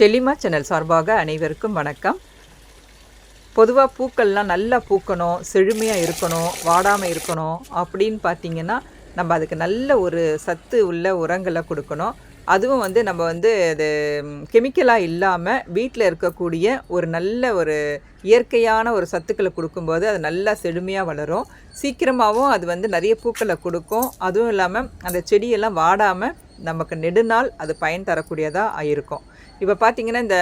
செல்லிமா channel சார்பாக அனைவருக்கும் வணக்கம். பொதுவாக பூக்கள்லாம் நல்லா பூக்கணும் செழுமையாக இருக்கணும் வாடாமல் இருக்கணும் அப்படின்னு பார்த்தீங்கன்னா நம்ம அதுக்கு நல்ல ஒரு சத்து உள்ள உரங்களை கொடுக்கணும். அதுவும் வந்து நம்ம வந்து அது கெமிக்கலாக இல்லாமல் வீட்டில் இருக்கக்கூடிய ஒரு நல்ல ஒரு இயற்கையான ஒரு சத்துக்களை கொடுக்கும்போது அது நல்லா செழுமையாக வளரும். சீக்கிரமாகவும் அது வந்து நிறைய பூக்களை கொடுக்கும். அதுவும் இல்லாமல் அந்த செடியெல்லாம் வாடாமல் நமக்கு நெடுநாள் அது பயன் தரக்கூடியதாக இருக்கும் இப்போ பார்த்தீங்கன்னா இந்த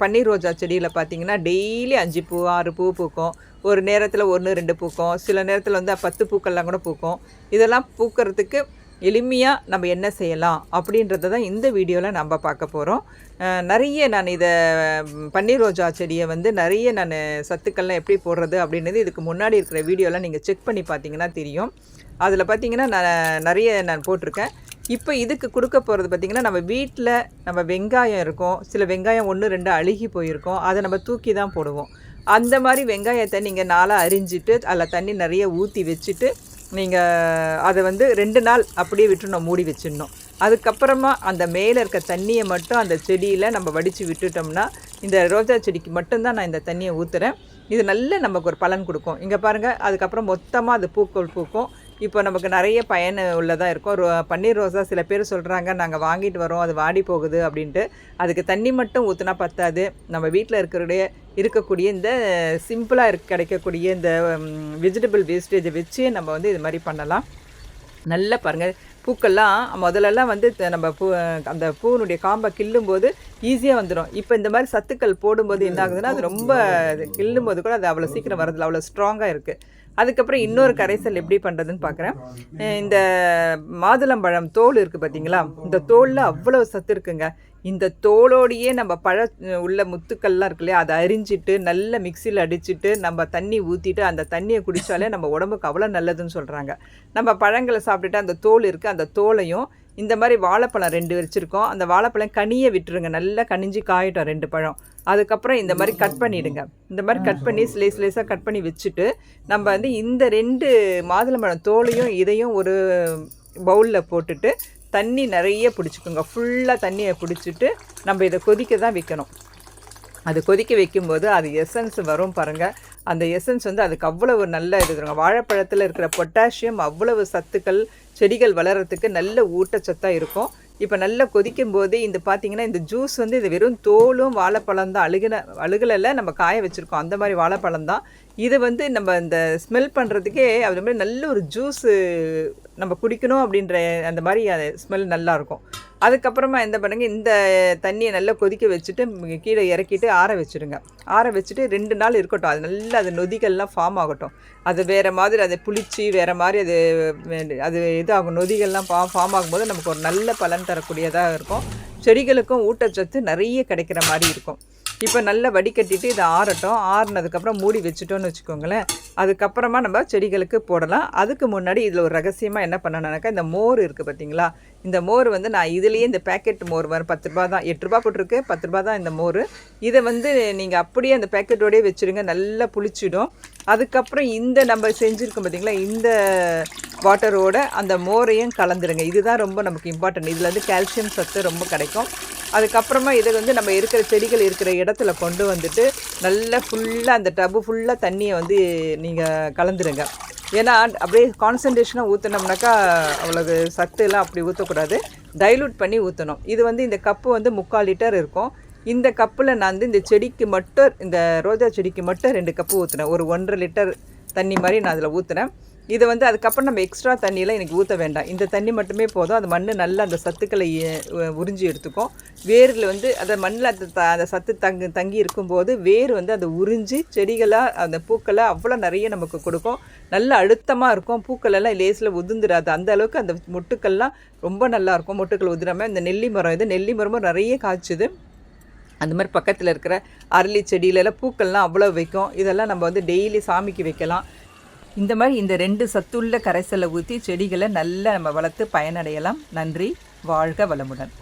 பன்னீர் ரோஜா செடியில் பார்த்தீங்கன்னா டெய்லி அஞ்சு பூ ஆறு பூ பூக்கும். ஒரு நேரத்தில் ஒன்று ரெண்டு பூக்கும். சில நேரத்தில் வந்து பத்து பூக்கள்லாம் கூட பூக்கும். இதெல்லாம் பூக்கிறதுக்கு எளிமையாக நம்ம என்ன செய்யலாம் அப்படின்றத தான் இந்த வீடியோவில் நம்ம பார்க்க போகிறோம் நிறைய நான் இதை பன்னீர் ரோஜா செடியை வந்து நிறைய நான் சத்துக்கள்லாம் எப்படி போடுறது அப்படின்றது இதுக்கு முன்னாடி இருக்கிற வீடியோலாம் நீங்கள் செக் பண்ணி பார்த்தீங்கன்னா தெரியும். அதில் பார்த்தீங்கன்னா நான் நிறைய நான் போட்டிருக்கேன். இப்போ இதுக்கு கொடுக்க போகிறது பார்த்திங்கன்னா நம்ம வீட்டில் நம்ம வெங்காயம் இருக்கும். சில வெங்காயம் ஒன்று ரெண்டு அழுகி போயிருக்கோம். அதை நம்ம தூக்கி தான் போடுவோம். அந்த மாதிரி வெங்காயத்தை நீங்கள் நாளாக அரிஞ்சிட்டு அதில் தண்ணி நிறைய ஊற்றி வச்சுட்டு நீங்கள் அதை வந்து ரெண்டு நாள் அப்படியே விட்டுணும் மூடி வச்சிடணும். அதுக்கப்புறமா அந்த மேலே இருக்க தண்ணியை மட்டும் அந்த செடியில் நம்ம வடித்து விட்டுட்டோம்னா இந்த ரோஜா செடிக்கு மட்டும்தான் நான் இந்த தண்ணியை ஊற்றுறேன் இது நல்ல நமக்கு ஒரு பலன் கொடுக்கும். இங்கே பாருங்கள் அதுக்கப்புறம் மொத்தமாக அது பூக்கள் பூக்கும். இப்போ நமக்கு நிறைய பயன் உள்ளதாக இருக்கும். ரோ பன்னீர் ரோசா சில பேர் சொல்கிறாங்க நாங்கள் வாங்கிட்டு வரோம் அது வாடி போகுது அப்படின்ட்டு. அதுக்கு தண்ணி மட்டும் ஊற்றினா பத்தாது. நம்ம வீட்டில் இருக்கிறடைய இருக்கக்கூடிய இந்த சிம்பிளாக இருக்க கிடைக்கக்கூடிய இந்த வெஜிடபிள் வேஸ்டேஜை வச்சு நம்ம வந்து இது மாதிரி பண்ணலாம். நல்லா பாருங்கள் பூக்கள்லாம் முதல்லலாம் வந்து நம்ம பூ அந்த பூனுடைய காம்பை கிள்ளும்போது ஈஸியாக வந்துடும் இப்போ இந்த மாதிரி சத்துக்கள் போடும்போது என்ன ஆகுதுன்னா அது ரொம்ப கிள்ளும்போது கூட அது அவ்வளோ சீக்கிரம் வரதில்ல அவ்வளோ ஸ்ட்ராங்காக இருக்குது அதுக்கப்புறம் இன்னொரு கரைசல் எப்படி பண்ணுறதுன்னு பார்க்குறேன் இந்த மாதுளம்பழம் தோல் இருக்குது பார்த்தீங்களா இந்த தோலில் அவ்வளோ சத்து இருக்குங்க. இந்த தோலோடையே நம்ம பழ உள்ள முத்துக்கள்லாம் இருக்கு இல்லையா அதை அரிஞ்சிட்டு நல்ல மிக்சியில் அடிச்சிட்டு நம்ம தண்ணி ஊற்றிட்டு அந்த தண்ணியை குடித்தாலே நம்ம உடம்புக்கு அவ்வளோ நல்லதுன்னு சொல்கிறாங்க நம்ம பழங்களை சாப்பிட்டுட்டு அந்த தோல் இருக்குது அந்த தோலையும் இந்த மாதிரி வாழைப்பழம் ரெண்டு வச்சுருக்கோம். அந்த வாழைப்பழம் கனியை விட்டுருங்க. நல்லா கனிஞ்சு காயட்டும் ரெண்டு பழம். அதுக்கப்புறம் இந்த மாதிரி கட் பண்ணிவிடுங்க இந்த மாதிரி கட் பண்ணி ஸ்லேஸ் ஸ்லேஸாக கட் பண்ணி வச்சுட்டு நம்ம வந்து இந்த ரெண்டு மாதுளம்பழம் தோலையும் இதையும் ஒரு பவுலில் போட்டுட்டு தண்ணி நிறைய பிடிச்சிக்கோங்க. ஃபுல்லாக தண்ணியை பிடிச்சிட்டு நம்ம இதை கொதிக்க தான் வைக்கணும். அது கொதிக்க வைக்கும்போது அது எசன்ஸ் வரும் பாருங்கள் அந்த எசன்ஸ் வந்து அதுக்கு அவ்வளவு நல்ல இது வாழைப்பழத்தில் இருக்கிற பொட்டாசியம் அவ்வளவு சத்துக்கள் செடிகள் வளர்கிறதுக்கு நல்ல ஊட்டச்சத்தாக இருக்கும். இப்போ நல்லா கொதிக்கும் போது இந்த பார்த்தீங்கன்னா இந்த ஜூஸ் வந்து இது வெறும் தோலும் வாழைப்பழம் தான். அழுகின அழுகலில் நம்ம காய வச்சுருக்கோம். அந்த மாதிரி வாழைப்பழம் தான். இதை வந்து நம்ம இந்த ஸ்மெல் பண்ணுறதுக்கே அது மாதிரி நல்ல ஒரு ஜூஸு நம்ம குடிக்கணும் அப்படின்ற அந்த மாதிரி ஸ்மெல் நல்லாயிருக்கும் அதுக்கப்புறமா என்ன பண்ணுங்க இந்த தண்ணியை நல்லா கொதிக்க வச்சுட்டு கீழே இறக்கிட்டு ஆற வச்சுடுங்க ஆற வச்சுட்டு ரெண்டு நாள் இருக்கட்டும். அது நல்லா அது நொதிகள்லாம் ஃபார்ம் ஆகட்டும். அது வேறு மாதிரி அதை புளிச்சு வேறு மாதிரி அது அது இதாகும். நொதிகள்லாம் ஃபா ஃபார்ம் ஆகும்போது நமக்கு ஒரு நல்ல பலன் தரக்கூடியதாக இருக்கும். செடிகளுக்கும் ஊட்டச்சத்து நிறைய கிடைக்கிற மாதிரி இருக்கும். இப்போ நல்லா வடிகட்டிட்டு இதை ஆறட்டும். ஆறுனதுக்கப்புறம் மூடி வச்சுட்டோன்னு வச்சுக்கோங்களேன். அதுக்கப்புறமா நம்ம செடிகளுக்கு போடலாம். அதுக்கு முன்னாடி இதில் ஒரு ரகசியமாக என்ன பண்ணணும்னாக்கா இந்த மோர் இருக்குது பார்த்தீங்களா? இந்த மோர் வந்து நான் இதுலேயே இந்த பேக்கெட் மோர் வரும். பத்து ரூபா தான். எட்டு ரூபா போட்டிருக்கு. பத்து ரூபா தான் இந்த மோர். இதை வந்து நீங்கள் அப்படியே அந்த பேக்கெட்டோடயே வச்சுருங்க. நல்லா புளிச்சிடும். அதுக்கப்புறம் இந்த நம்ம செஞ்சுருக்கோம் பார்த்தீங்களா? இந்த வாட்டரோட அந்த மோரையும் கலந்துருங்க. இதுதான் ரொம்ப நமக்கு இம்பார்ட்டன்ட் இதில் வந்து கால்சியம் சத்து ரொம்ப கிடைக்கும். அதுக்கப்புறமா இதை வந்து நம்ம இருக்கிற செடிகள் இருக்கிற இடத்துல கொண்டு வந்துட்டு நல்லா ஃபுல்லாக அந்த டப்பு ஃபுல்லாக தண்ணியை வந்து நீங்கள் கலந்துருங்க. ஏன்னா அப்படியே கான்சன்ட்ரேஷனாக ஊற்றினோம்னாக்கா அவ்வளவு சத்து எல்லாம் அப்படி ஊற்றக்கூடாது டைலூட் பண்ணி ஊற்றணும் இது வந்து இந்த கப்பு வந்து முக்கால் லிட்டர் இருக்கும். இந்த கப்பில் நான் வந்து இந்த செடிக்கு மட்டும் இந்த ரோஜா செடிக்கு மட்டும் ரெண்டு கப்பு ஊற்றுனேன் ஒரு ஒன்றரை லிட்டர் தண்ணி மாதிரி நான் அதில் ஊற்றுனேன் இதை வந்து அதுக்கப்புறம் நம்ம எக்ஸ்ட்ரா தண்ணியெல்லாம் எனக்கு ஊற்ற வேண்டாம். இந்த தண்ணி மட்டுமே போதும். அந்த மண் நல்லா அந்த சத்துக்களை உறிஞ்சி எடுத்துக்கும். வேரில் வந்து அந்த மண்ணில் அந்த த அந்த சத்து தங்கி தங்கி இருக்கும்போது வேர் வந்து அதை உறிஞ்சி செடிகளாக அந்த பூக்களை அவ்வளோ நிறைய நமக்கு கொடுக்கும். நல்ல அழுத்தமாக இருக்கும். பூக்கள் எல்லாம் லேசில் உதிர்ந்துடாது அந்த அளவுக்கு அந்த மொட்டுக்கள்லாம் ரொம்ப நல்லாயிருக்கும் மொட்டுக்கள் உதிராமல் இந்த நெல்லி மரம் இது நெல்லி மரமும் நிறைய காய்ச்சுது. அந்த மாதிரி பக்கத்தில் இருக்கிற அரளி செடியிலலாம் பூக்கள்லாம் அவ்வளோ வைக்கும். இதெல்லாம் நம்ம வந்து டெய்லி சாமிக்கு வைக்கலாம். இந்த மாதிரி இந்த ரெண்டு சத்துள்ள கரைசலை ஊற்றி செடிகளை நல்லா நம்ம வளர்த்து பயனடையலாம். நன்றி. வாழ்க வளமுடன்.